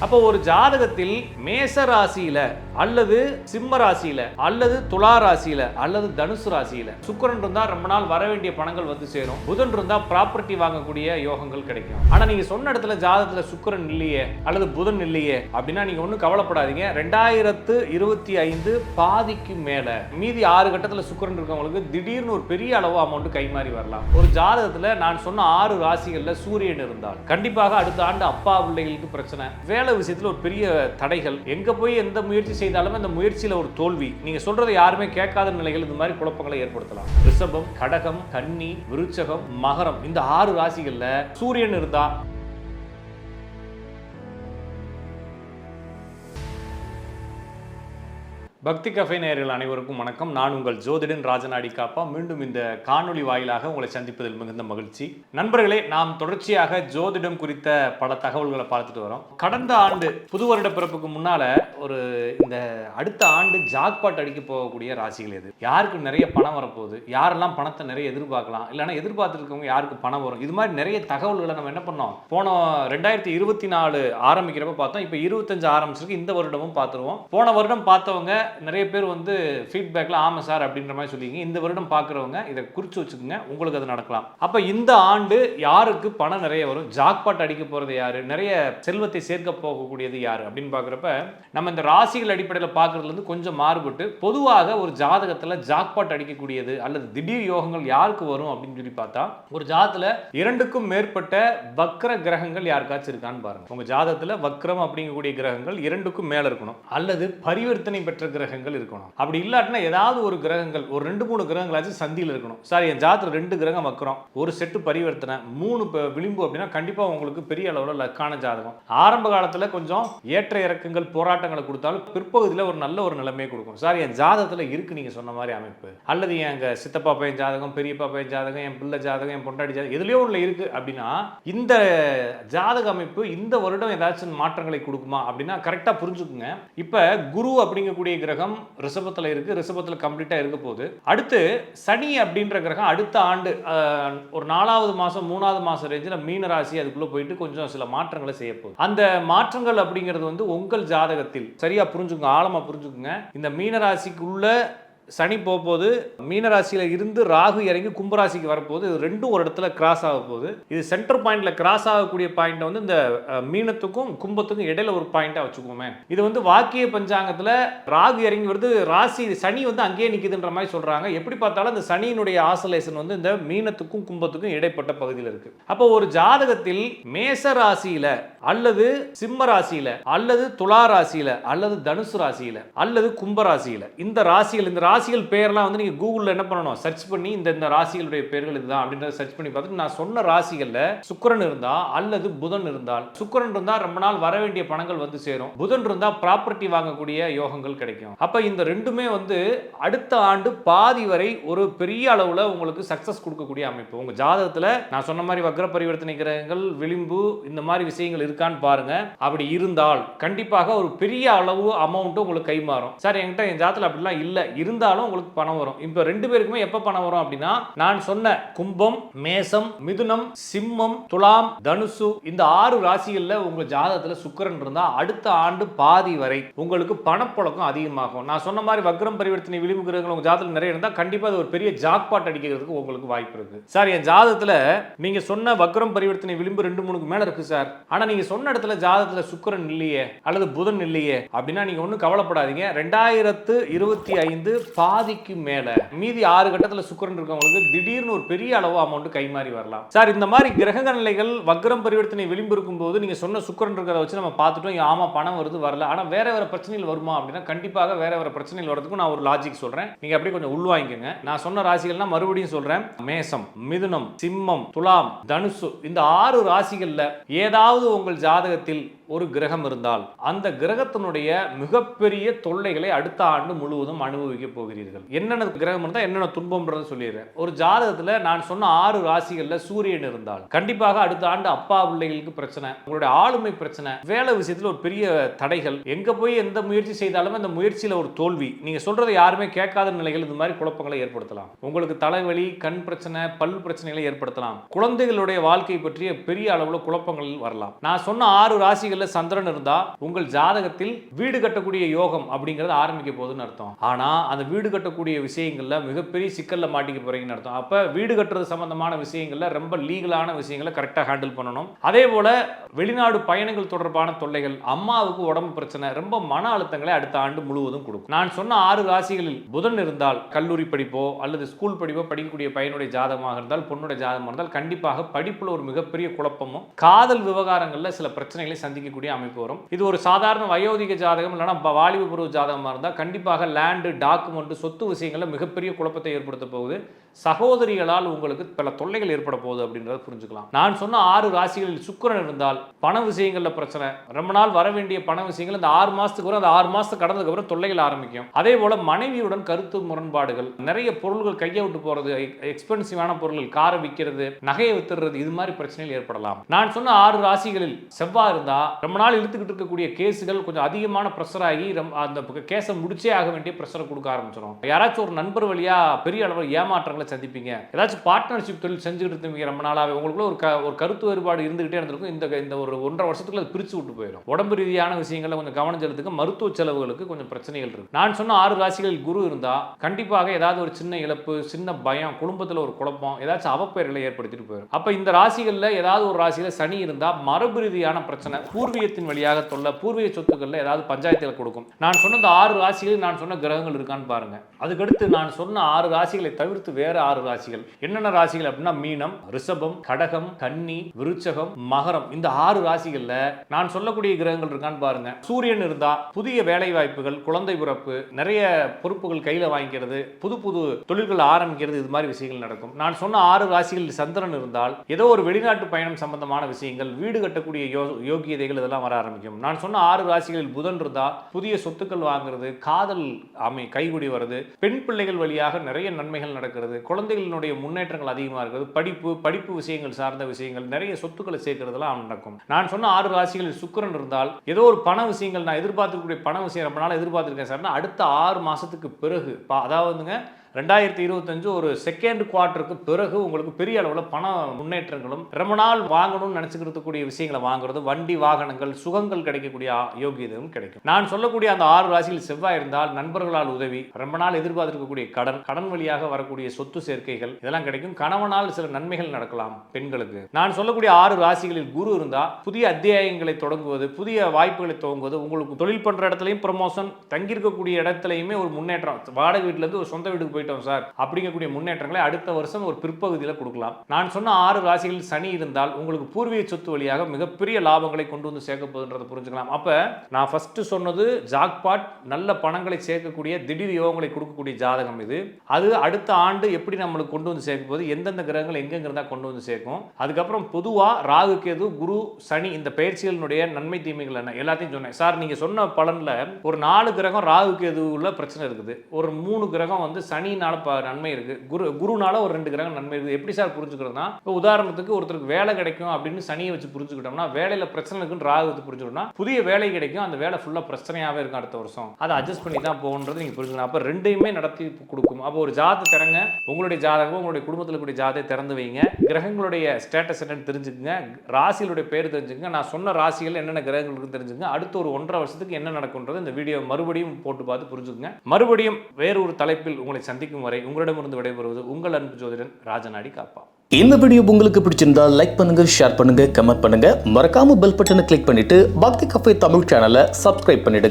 அப்போ ஒரு ஜாதகத்தில் மேச ராசியில அல்லது சிம்ம ராசியில அல்லது துலா ராசியில அல்லது தனுசு ராசியில. சுக்கரன் இருந்தா ரொம்ப நாள் வர வேண்டிய பணங்கள் வந்து சேரும். புதன் இருந்தா ப்ராப்பர்ட்டி வாங்கக்கூடிய யோகங்கள் கிடைக்கும். ஆனா நீங்க சொன்ன இடத்துல ஜாதகத்துல சுக்கிரன் இல்லையே அல்லது புதன் இல்லையே அப்படின்னா நீங்க ஒன்றும் கவலைப்படாதீங்க. ரெண்டாயிரத்து இருபத்தி ஐந்து பாதிக்கு மேல மீதி ஆறு கட்டத்துல சுக்கரன் இருக்கவங்களுக்கு திடீர்னு ஒரு பெரிய அளவு அமௌண்ட் கை மாறி வரலாம். ஒரு ஜாதகத்துல நான் சொன்ன ஆறு ராசிகள்ல சூரியன் இருந்தால் கண்டிப்பாக அடுத்த ஆண்டு அப்பா பிள்ளைகளுக்கு பிரச்சனை. வேலை விஷயத்துல ஒரு பெரிய தடைகள். எங்க போய் எந்த முயற்சி செய்தாலும் அந்த முயற்சியில் ஒரு தோல்வி. நீங்க சொல்றதை யாருமே கேட்காத நிலைகள் இந்த மாதிரி குழப்பங்களை ஏற்படுத்தலாம். ரிஷபம் கடகம் கன்னி விருச்சகம் மகரம் இந்த ஆறு ராசிகளில் சூரியன் இருந்தா பக்தி கஃபே நேயர்கள் அனைவருக்கும் வணக்கம். நான் உங்கள் ஜோதிடன் ராஜநாடி காப்பா மீண்டும் இந்த காணொலி வாயிலாக உங்களை சந்திப்பதில் மிகுந்த மகிழ்ச்சி. நண்பர்களே நாம் தொடர்ச்சியாக ஜோதிடம் குறித்த பல தகவல்களை பார்த்துட்டு வரோம். கடந்த ஆண்டு புது வருட பிறப்புக்கு முன்னால ஒரு இந்த அடுத்த ஆண்டு ஜாக்பாட் அடிக்க போகக்கூடிய ராசிகள் எது? யாருக்கு நிறைய பணம் வரப்போகுது? யாரெல்லாம் பணத்தை நிறைய எதிர்பார்க்கலாம்? இல்லைன்னா எதிர்பார்த்துருக்கவங்க யாருக்கு பணம் வரும்? இது மாதிரி நிறைய தகவல்களை நம்ம என்ன பண்ணோம்? போன ரெண்டாயிரத்தி இருபத்தி நாலு ஆரம்பிக்கிறப்ப பார்த்தோம். இப்போ இருபத்தஞ்சு ஆரம்பிச்சிருக்கு. இந்த வருடமும் பார்த்துருவோம். போன வருடம் பார்த்தவங்க நிறைய பேர் வந்து ஃபீட்பேக்கில் ஆமாம் சார் அப்படின்ற மாதிரி சொல்லிங்க. இந்த வருடம் பார்க்குறவங்க இதை குறித்து வச்சுக்கோங்க உங்களுக்கு அது நடக்கலாம். அப்போ இந்த ஆண்டு யாருக்கு பணம் நிறைய வரும்? ஜாக்பாட் அடிக்க போகிறது யார்? நிறைய செல்வத்தை சேர்க்க போகக்கூடியது யார்? அப்படின்னு பார்க்குறப்ப நம்ம இந்த ராசிகள் அடிப்படையில் பார்க்குறதுலேருந்து கொஞ்சம் மாறுபட்டு பொதுவாக ஒரு ஜாதகத்தில் ஜாக்பாட் அடிக்கக்கூடியது அல்லது திடீர் யோகங்கள் யாருக்கு வரும் அப்படின்னு சொல்லி பார்த்தா ஒரு ஜாதத்தில் இரண்டுக்கும் மேற்பட்ட வக்ர கிரகங்கள் யாருக்காச்சும் இருக்கான்னு பாருங்க. உங்க ஜாதகத்தில் வக்ரம் அப்படிங்கக்கூடிய கிரகங்கள் இரண்டுக்கும் மேல இருக்கணும். அல்லது பரிவர்த்தனை பெற்ற கிரகங்கள் இருக்கணும். அப்படி இல்லாட்டினா ஏதாவது ஒரு கிரகங்கள் ஒரு ரெண்டு மூணு கிரகங்களாச்சும் சந்தியில் இருக்கணும். சார் என் ஜாதகத்தில் ரெண்டு கிரகம் வைக்கிறோம். ஒரு செட்டு பரிவர்த்தனை மூணு விளிம்பு அப்படின்னா கண்டிப்பா உங்களுக்கு பெரிய அளவில் லக்கான ஜாதகம். ஆரம்ப காலத்தில் கொஞ்சம் ஏற்ற இறக்கங்கள் போராட்டங்களை கொடுத்தாலும் பிற்பகுதியில் ஒரு நல்ல ஒரு நிலைமையை கொடுக்கும். சார் என் ஜாதகத்தில் இருக்கு நீங்க சொன்ன மாதிரி அமைப்பு. அல்லது எங்க சித்தப்பா பையன் ஜாதகம் பெரியப்பா பையன் ஜாதகம் என் பிள்ளை ஜாதகம் என் பொண்டாடி ஜாதகம் எதுலேயோ உள்ள இருக்கு அப்படின்னா இந்த ஜாதக அமைப்பு இந்த வருடம் ஏதாச்சும் மாற்றங்களை கொடுக்குமா அப்படின்னா கரெக்டா புரிஞ்சுக்குங்க. இப்ப குரு அப்படிங்கக்கூடிய கிரகம் ரிஷபத்தில் இருக்கு ரிஷபத்தில் கம்ப்ளீட்டாக இருக்க போகுது. அடுத்து சனி அப்படின்ற கிரகம் அடுத்த ஆண்டு ஒரு நாலாவது மாதம் மூணாவது மாதம் ரேஞ்சில் மீன ராசி அதுக்குள்ளே போயிட்டு கொஞ்சம் சில மாற்றங்களை செய்ய போகுது. அந்த மாற்றங்கள் அப்படிங்கிறது வந்து உங்கள் ஜாதகத்தில் சரியாக புரிஞ்சுக்கோங்க ஆழமாக புரிஞ்சுக்கோங்க. இந்த மீன ராசிக்குள்ள சனி போகும்போது மீனராசியில் இருந்து ராகு இறங்கி கும்பராசிக்கு வரப்போகுது. இது ரெண்டும் ஒரு இடத்துல கிராஸ் ஆக போகுது. இது சென்டர் பாயிண்ட்ல கிராஸ் ஆகக்கூடிய பாயிண்ட் வந்து இந்த மீனத்துக்கும் கும்பத்துக்கும் இடையில ஒரு பாயிண்ட்டாக வச்சுக்கோமே. இது வந்து வாக்கிய பஞ்சாங்கத்தில் ராகு இறங்கி வருது. ராசி சனி வந்து அங்கேயே நிற்குதுன்ற மாதிரி சொல்கிறாங்க எப்படி பார்த்தாலும் அந்த சனியினுடைய ஆசலேஷன் வந்து இந்த மீனத்துக்கும் கும்பத்துக்கும் இடைப்பட்ட பகுதியில் இருக்கு. அப்போ ஒரு ஜாதகத்தில் மேச ராசியில அல்லது சிம்ம ராசியில அல்லது துலா ராசியில அல்லது தனுசு ராசியில அல்லது கும்ப ராசியில இந்த ராசியில் இந்த ராசிகள் பேர்லாம் வந்து நீங்க கூகுளில் என்ன பண்ணணும்? சர்ச் பண்ணி இந்த இந்த ராசிகளுடைய பேர்கள் இதுதான் அப்படின்றத சர்ச் பண்ணி பார்த்துட்டு நான் சொன்ன ராசிகளில் சுக்கரன் இருந்தா அல்லது புதன் இருந்தால் சுக்கரன் இருந்தா ரொம்ப நாள் வர வேண்டிய பணங்கள் வந்து சேரும். புதன் இருந்தா ப்ராப்பர்ட்டி வாங்கக்கூடிய யோகங்கள் கிடைக்கும். அப்போ இந்த ரெண்டுமே வந்து அடுத்த ஆண்டு பாதி வரை ஒரு பெரிய அளவில் உங்களுக்கு சக்சஸ் கொடுக்கக்கூடிய அமைப்பு. உங்கள் ஜாதகத்தில் நான் சொன்ன மாதிரி வக்ர பரிவர்த்தனை கிரகங்கள் விளிம்பு இந்த மாதிரி விஷயங்கள் இருக்கான்னு பாருங்க. அப்படி இருந்தால் கண்டிப்பாக ஒரு பெரிய அளவு அமௌண்ட்டு உங்களுக்கு கை மாறும் சார் என்கிட்ட என் ஜாதத்தில் அப்படிலாம் இல்லை. இருந்தால் இருந்தாலும் உங்களுக்கு பணம் வரும். இப்போ ரெண்டு பேருக்குமே எப்போ பணம் வரும் அப்படின்னா நான் சொன்ன கும்பம் மேசம் மிதுனம் சிம்மம் துலாம் தனுசு இந்த ஆறு ராசிகளில் உங்கள் ஜாதகத்தில் சுக்கிரன் இருந்தால் அடுத்த ஆண்டு பாதி வரை உங்களுக்கு பணப்புழக்கம் அதிகமாகும். நான் சொன்ன மாதிரி வக்ரம் பரிவர்த்தனை விளிம்பு கிரகங்கள் உங்கள் ஜாதகத்தில் நிறைய இருந்தால் கண்டிப்பாக அது ஒரு பெரிய ஜாக்பாட் அடிக்கிறதுக்கு உங்களுக்கு வாய்ப்பு இருக்குது சார் என் ஜாதகத்தில் நீங்கள் சொன்ன வக்ரம் பரிவர்த்தனை விளிம்பு ரெண்டு மூணுக்கு மேலே இருக்கு சார். ஆனால் நீங்கள் சொன்ன இடத்துல ஜாதகத்தில் சுக்கிரன் இல்லையே அல்லது புதன் இல்லையே அப்படின்னா நீங்க ஒன்றும் கவலைப்படாதீங்க. ரெண்டாயிரத்து இருபத்தி ஐந்து பாதிக்கு மேல மீதி ஆறு கட்டத்துல சுக்கிரன் இருக்கவங்களுக்கு திடீர்னு ஒரு பெரிய அளவு அமௌண்ட் கை மாறி வரலாம். சார் இந்த மாதிரி கிரக நிலைகள் வக்ரம் பரிவர்த்தனை விளிம்பு இருக்கும்போது நீங்க சொன்ன சுக்கிரன் இருக்கிறத வச்சு நம்ம பார்த்துட்டோம். இங்க ஆமா பணம் வருது வரல. ஆனா வேற வேற பிரச்சனைகள் வருமா அப்படின்னா கண்டிப்பாக வேற வேற பிரச்சனைகள் வரதுக்கும் நான் ஒரு லாஜிக் சொல்றேன். நீங்க அப்படியே கொஞ்சம் உள்வாங்கிக்கோங்க. நான் சொன்ன ராசிகள்னா மறுபடியும் சொல்றேன். மேசம் மிதுனம் சிம்மம் துலாம் தனுசு இந்த ஆறு ராசிகள்ல ஏதாவது உங்கள் ஜாதகத்தில் ஒரு கிரகம் இருந்தால் அந்த கிரகத்தினுடைய மிகப்பெரிய தொல்லைகளை அடுத்த ஆண்டு முழுவதும் அனுபவிக்க போகிறீர்கள். என்னென்ன கிரகம் இருந்தால் என்னென்ன துன்பம்ன்றது சொல்லிடுறேன். ஒரு ஜாதகத்தில் நான் சொன்ன ஆறு ராசிகளில் சூரியன் இருந்தால் கண்டிப்பாக அடுத்த ஆண்டு அப்பா பிள்ளைகளுக்கு பிரச்சனை உங்களுடைய ஆளுமை பிரச்சனை வேலை விஷயத்தில் ஒரு பெரிய தடைகள் எங்கே போய் எந்த முயற்சி செய்தாலும் அந்த முயற்சியில் ஒரு தோல்வி. நீங்கள் சொல்கிறத யாருமே கேட்காத நிலைகள் இந்த மாதிரி குழப்பங்களை ஏற்படுத்தலாம். உங்களுக்கு தலைவலி கண் பிரச்சனை பல் பிரச்சனைகளை ஏற்படுத்தலாம். குழந்தைகளுடைய வாழ்க்கை பற்றிய பெரிய அளவில் குழப்பங்கள் வரலாம். நான் சொன்ன ஆறு ராசிகள் ராசிகள்ல சந்திரன் இருந்தா உங்கள் ஜாதகத்தில் வீடு கட்டக்கூடிய யோகம் அப்படிங்கிறது ஆரம்பிக்க போகுதுன்னு அர்த்தம். ஆனா அந்த வீடு கட்டக்கூடிய விஷயங்கள்ல மிகப்பெரிய சிக்கல்ல மாட்டிக்க போறீங்கன்னு அர்த்தம். அப்ப வீடு கட்டுறது சம்பந்தமான விஷயங்கள்ல ரொம்ப லீகலான விஷயங்களை கரெக்டாக ஹேண்டில் பண்ணணும். அதே போல வெளிநாடு பயணங்கள் தொடர்பான தொல்லைகள் அம்மாவுக்கு உடம்பு பிரச்சனை ரொம்ப மன அழுத்தங்களை அடுத்த ஆண்டு முழுவதும் கொடுக்கும். நான் சொன்ன ஆறு ராசிகளில் புதன் இருந்தால் கல்லூரி படிப்போ அல்லது ஸ்கூல் படிப்போ படிக்கக்கூடிய பையனுடைய ஜாதகமாக இருந்தால் பொண்ணுடைய ஜாதகமாக இருந்தால் கண்டிப்பாக படிப்புல ஒரு மிகப்பெரிய குழப்பமும் காதல் விவகாரங்கள்ல சில பிரச்சனைகளை சந்திக்கக்கூடிய அமைப்பு வரும். இது ஒரு சாதாரண வயோதிக ஜாதகம் இல்லைன்னா வாலிப பருவ ஜாதகமாக இருந்தால் கண்டிப்பாக லேண்டு டாக்குமெண்ட் சொத்து விஷயங்களில் மிகப்பெரிய குழப்பத்தை ஏற்படுத்த போகுது. சகோதரிகளால் உங்களுக்கு பல தொல்லைகள் ஏற்பட போகுது அப்படின்றத புரிஞ்சுக்கலாம். நான் சொன்ன ஆறு ராசிகளில் சுக்கிரன் இருந்தால் பண விஷயங்களில் பிரச்சனை. ரொம்ப நாள் வர வேண்டிய பண விஷயங்கள் இந்த ஆறு மாதத்துக்கு அந்த ஆறு மாதத்துக்கு கடந்ததுக்கு அப்புறம் தொல்லைகள் ஆரம்பிக்கும். அதே போல் மனைவியுடன் கருத்து முரண்பாடுகள் நிறைய பொருள்கள் கையை விட்டு போகிறது எக்ஸ்பென்சிவான பொருட்கள் காரை விற்கிறது நகையை வித்துறது இது மாதிரி பிரச்சனைகள் ஏற்படலாம். நான் சொன்ன ஆறு ராசிகளில் செவ்வாய் இருந்தால் ரொம்ப நாள் இழுத்துக்கிட்டு இருக்கக்கூடிய கேஸுகள் கொஞ்சம் அதிகமான ப்ரெஷர் ஆகி அந்த கேஸை முடிச்சே ஆக வேண்டிய ப்ரெஷரை கொடுக்க ஆரம்பிச்சிடும் யாராச்சும் ஒரு நண்பர் வழியாக பெரிய அளவில் ஏமாற்றங்களை சந்திப்பீங்க. ஏதாச்சும் பார்ட்னர்ஷிப் தொழில் செஞ்சுக்கிட்டு இருந்தீங்க ரொம்ப நாளாகவே உங்களுக்குள்ள ஒரு க- ஒரு கருத்து வேறுபாடு இருந்துகிட்டே இருந்திருக்கும். இந்த இந்த ஒரு ஒன்றரை வருஷத்துக்குள்ள அது பிரித்து விட்டு போயிடும். உடம்பு ரீதியான விஷயங்களை கொஞ்சம் கவனம் செலுத்துங்க. மருத்துவ செலவுகளுக்கு கொஞ்சம் பிரச்சனைகள் இருக்கு. நான் சொன்ன ஆறு ராசிகளில் குரு இருந்தால் கண்டிப்பாக ஏதாவது ஒரு சின்ன இழப்பு சின்ன பயம் குடும்பத்தில் ஒரு குழப்பம் ஏதாச்சும் அவப்பெயர்களை ஏற்படுத்திட்டு போயிடும். அப்போ இந்த ராசிகளில் ஏதாவது ஒரு ராசியில் சனி இருந்தால் மரபு ரீதியான பிரச்சனை பூர்வீகத்தின் வழியாக தொல்லை பூர்வீக சொத்துக்களில் ஏதாவது பஞ்சாயத்தில் கொடுக்கும். நான் சொன்ன இந்த ஆறு ராசிகளில் நான் சொன்ன கிரகங்கள் இருக்கான்னு பாருங்க. அதுக்கடுத்து நான் சொன்ன ஆறு ராசிகளை தவிர்த்து வேற ஆறு ராசிகள். என்னென்ன ராசிகள் அப்படின்னா மீனம் ரிஷபம் கடகம் கன்னி விருச்சகம் மகரம். இந்த ஆறு ராசிகள்ல நான் சொல்லக்கூடிய கிரகங்கள் இருக்கான்னு பாருங்க. சூரியன் இருந்தா புதிய வேலை வாய்ப்புகள் குழந்தை பிறப்பு நிறைய பொறுப்புகள் கையில வாங்கிக்கிறது புது புது தொழில்கள் ஆரம்பிக்கிறது இது மாதிரி விஷயங்கள் நடக்கும். நான் சொன்ன ஆறு ராசிகளில் சந்திரன் இருந்தால் ஏதோ ஒரு வெளிநாட்டு பயணம் சம்பந்தமான விஷயங்கள் வீடு கட்டக்கூடிய யோகியதை யோகியதைகள் இதெல்லாம் வர ஆரம்பிக்கும். நான் சொன்ன ஆறு ராசிகளில் புதன் இருந்தால் புதிய சொத்துக்கள் வாங்குறது காதல் அமை கைகுடி வருது பெண் பிள்ளைகள் வழியாக நிறைய நன்மைகள் நடக்கிறது குழந்தைகளினுடைய முன்னேற்றங்கள் அதிகமாக இருக்கிறது படிப்பு படிப்பு விஷயங்கள் சார்ந்த விஷயங்கள் நிறைய சொத்துக்களை சேர்க்கறதெல்லாம் நடக்கும். நான் சொன்ன ஆறு ராசிகளில் சுக்கிரன் இருந்தால் ஏதோ ஒரு பண விஷயங்கள் நான் எதிர்பார்த்துக்கூடிய பண விஷயம் ரொம்ப நாள் எதிர்பார்த்துருக்கேன் சார்னா அடுத்த ஆறு மாதத்துக்கு பிறகு பா- அதாவதுங்க ரெண்டாயிரத்தி இருபத்தஞ்சு ஒரு செகண்ட் குவார்ட்டருக்கு பிறகு உங்களுக்கு பெரிய அளவில் பண முன்னேற்றங்களும் ரொம்ப நாள் வாங்கணும்னு நினச்சிக்கிறதுக்கூடிய விஷயங்களை வாங்குறது வண்டி வாகனங்கள் சுகங்கள் கிடைக்கக்கூடிய யோகியதும் கிடைக்கும். நான் சொல்லக்கூடிய அந்த ஆறு ராசியில் செவ்வாய் இருந்தால் நண்பர்களால் உதவி ரொம்ப நாள் எதிர்பார்த்திருக்கக்கூடிய கடன் கடன் வழியாக வரக்கூடிய சொத்து சேர்க்கைகள் இதெல்லாம் கிடைக்கும். கணவனால் சில நன்மைகள் நடக்கலாம் பெண்களுக்கு. நான் சொல்லக்கூடிய ஆறு ராசிகளில் குரு இருந்தால் புதிய அத்தியாயங்களை தொடங்குவது புதிய வாய்ப்புகளை துவங்குவது உங்களுக்கு தொழில் பண்ணுற இடத்துலையும் ப்ரமோஷன் தங்கியிருக்கக்கூடிய இடத்துலையுமே ஒரு முன்னேற்றம். வாடகை வீட்டிலேருந்து ஒரு சொந்த வீட்டுக்கு போயிட்டோம் சார். அப்படிங்கக்கூடிய முன்னேற்றங்களை அடுத்த வருஷம் ஒரு பிற்பகுதியில் கொடுக்கலாம். நான் சொன்ன ஆறு ராசிகளில் சனி இருந்தால் உங்களுக்கு பூர்வீக சொத்து வழியாக மிகப்பெரிய லாபங்களை கொண்டு வந்து சேர்க்க போகுதுன்றதை புரிஞ்சுக்கலாம். அப்ப நான் ஃபஸ்ட்டு சொன்னது ஜாக்பாட் நல்ல பணங்களை சேர்க்கக்கூடிய திடீர் யோகங்களை கொடுக்கக்கூடிய ஜாதகம் இது. அது அடுத்த ஆண்டு எப்படி நம்மளுக்கு கொண்டு வந்து சேர்க்க போகுது எந்தெந்த கிரகங்கள் எங்கெங்க இருந்தால் கொண்டு வந்து சேர்க்கும். அதுக்கப்புறம் பொதுவாக ராகு கேது குரு சனி இந்த பயிற்சிகளினுடைய நன்மை தீமைகள் என்ன? எல்லாத்தையும் சொன்னேன். சார் நீங்க சொன்ன பலனில் ஒரு நாலு கிரகம் ராகு கேதுவுல பிரச்சனை இருக்குது. ஒரு மூணு கிரகம் வந்து சனி சனினால் ப- நன்மை இருக்கு. குரு குருனால ஒரு ரெண்டு கிரகம் நன்மை இருக்குது எப்படி சார் புரிஞ்சுக்கிறதுனா இப்போ உதாரணத்துக்கு ஒருத்தருக்கு வேலை கிடைக்கும் அப்படின்னு சனியை வச்சு புரிஞ்சுக்கிட்டோம்னா வேலையில பிரச்சனை இருக்குன்னு ராகு வச்சு புரிஞ்சுக்கிட்டோம்னா புதிய வேலை கிடைக்கும். அந்த வேலை ஃபுல்லாக பிரச்சனையாகவே இருக்கும் அடுத்த வருஷம். அதை அட்ஜஸ்ட் பண்ணி தான் போகணுன்றது நீங்கள் புரிஞ்சுக்கணும். அப்போ ரெண்டையுமே நடத்தி கொடுக்கும். அப்போ ஒரு ஜாதத்தை திறங்க உங்களுடைய ஜாதகம் உங்களுடைய குடும்பத்தில் கூடிய ஜாதகத்தை திறந்து வைங்க. கிரகங்களுடைய ஸ்டேட்டஸ் என்னன்னு தெரிஞ்சுக்கங்க. ராசிகளுடைய பேர் தெரிஞ்சுக்கங்க. நான் சொன்ன ராசிகள் என்னென்ன கிரகங்கள் இருக்குன்னு தெரிஞ்சுக்கங்க. அடுத்த ஒரு ஒன்றரை வருஷத்துக்கு என்ன நடக்கும்ன்றது இந்த வீடியோ மறுபடியும் போட்டு பார்த்து புரிஞ்சுக்கங்க. மறுபடியும் வேறு ஒரு தலைப்பில் உங்களை சந்திக்கும் வரை உங்களிடமிருந்து விடைபெறுவது உங்கள் அன்பு ஜோதிடன் ராஜநாடி காப்பா. இந்த வீடியோ உங்களுக்கு பிடிச்சிருந்தா லைக் பண்ணுங்க ஷேர் பண்ணுங்க கமெண்ட் பண்ணுங்க. மறக்காம பெல் பட்டனை கிளிக் பண்ணிட்டு பக்தி கஃபே தமிழ் சேனலை சப்ஸ்கிரைப் பண்ணிடுங்க.